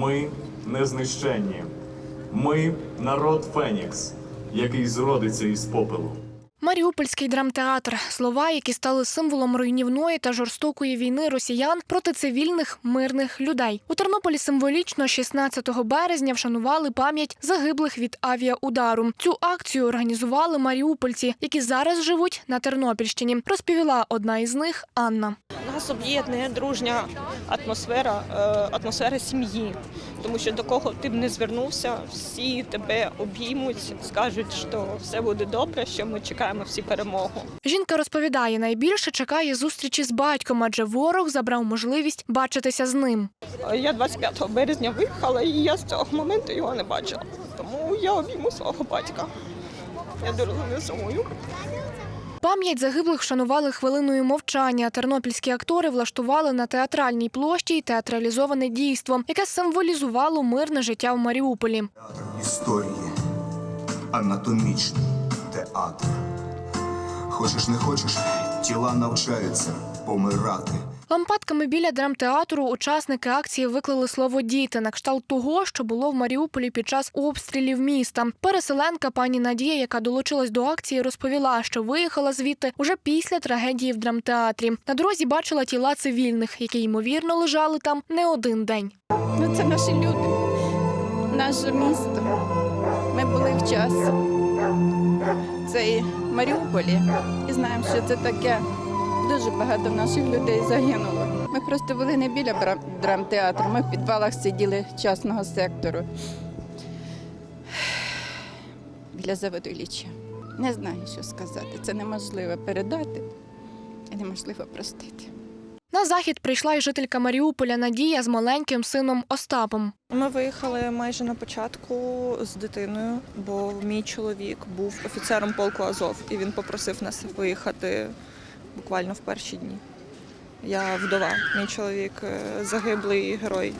Ми незнищенні. Ми народ Фенікс, який зродиться із попелу. Маріупольський драмтеатр слова, які стали символом руйнівної та жорстокої війни росіян проти цивільних мирних людей. У Тернополі символічно 16 березня вшанували пам'ять загиблих від авіаудару. Цю акцію організували маріупольці, які зараз живуть на Тернопільщині. Розповіла одна із них Анна. Нас об'єднує дружня атмосфера, е, атмосфера сім'ї. Тому що до кого ти б не звернувся, всі тебе обіймуть, скажуть, що все буде добре, що ми чекаємо всі перемогу. Жінка розповідає, найбільше чекає зустрічі з батьком, адже ворог забрав можливість бачитися з ним. Е, Я 25 березня виїхала, і я з цього моменту його не бачила. Тому я обійму свого батька. Я дуже ним сумую. Пам'ять загиблих вшанували хвилиною мовчання. Тернопільські актори влаштували на театральній площі й театралізоване дійство, яке символізувало мирне життя в Маріуполі. Театр історії, анатомічний театр. Хочеш не хочеш, тіла навчаються помирати. Лампадками біля драмтеатру учасники акції виклали слово діти на кшталт того, що було в Маріуполі під час обстрілів міста. Переселенка пані Надія, яка долучилась до акції, розповіла, що виїхала звідти уже після трагедії в драмтеатрі. На дорозі бачила тіла цивільних, які ймовірно лежали там не один день. Ну, це наші люди, наше місто. Ми були в час цей Маріуполі і знаємо, що це таке. Дуже багато наших людей загинуло. Ми просто були не біля драмтеатру, ми в підвалах сиділи частного сектору біля заводу Ліча. Не знаю, що сказати. Це неможливо передати і неможливо простити. На захід прийшла й жителька Маріуполя Надія з маленьким сином Остапом. Ми виїхали майже на початку з дитиною, бо мій чоловік був офіцером полку Азов, і він попросив нас виїхати буквально в перші дні. Я вдова. Мій чоловік е, загиблий герой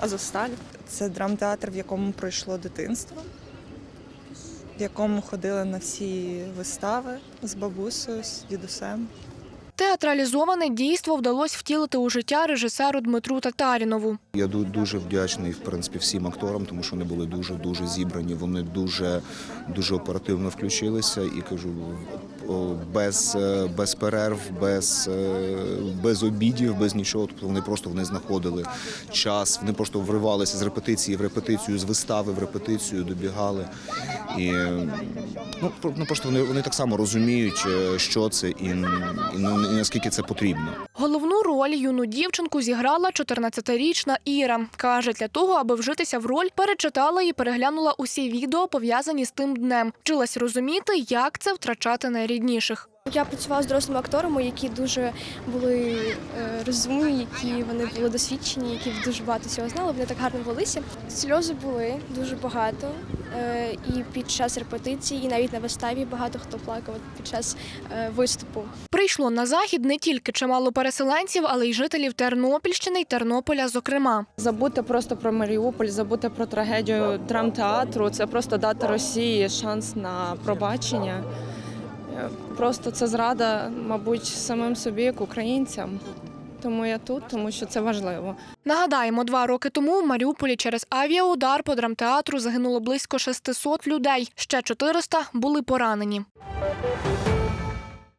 Азовсталі. Це драмтеатр, в якому пройшло дитинство, в якому ходили на всі вистави з бабусею, з дідусем. Театралізоване дійство вдалося втілити у життя режисеру Дмитру Татарінову. Я дуже вдячний в принципі всім акторам, тому що вони були дуже дуже зібрані. Вони дуже дуже оперативно включилися і кажу без, е, без перерв, без, е, без обідів, без нічого. Тобто вони просто вони знаходили час. Вони просто вривалися з репетиції в репетицію, з вистави в репетицію, добігали. І ну, ну просто вони, вони так само розуміють, е, що це і, і, ну, і наскільки це потрібно. Головну роль юну дівчинку зіграла 14-річна Іра. Каже, для того, аби вжитися в роль, перечитала і переглянула усі відео, пов'язані з тим днем. Вчилась розуміти, як це втрачати найрідніших. Я працювала з дорослими акторами, які дуже були е, розумні, які вони були досвідчені, які дуже багато всього знали. Вони так гарно велися. Сльози були дуже багато. е, І під час репетиції, і навіть на виставі багато хто плакав під час е, виступу. Прийшло на захід не тільки чимало переселенців, але й жителів Тернопільщини й Тернополя, зокрема. Забути просто про Маріуполь, забути про трагедію драмтеатру це просто дати Росії шанс на пробачення. Просто це зрада, мабуть, самим собі, як українцям. Тому я тут, тому що це важливо. Нагадаємо, два роки тому в Маріуполі через авіаудар по драмтеатру загинуло близько 600 людей. Ще 400 були поранені.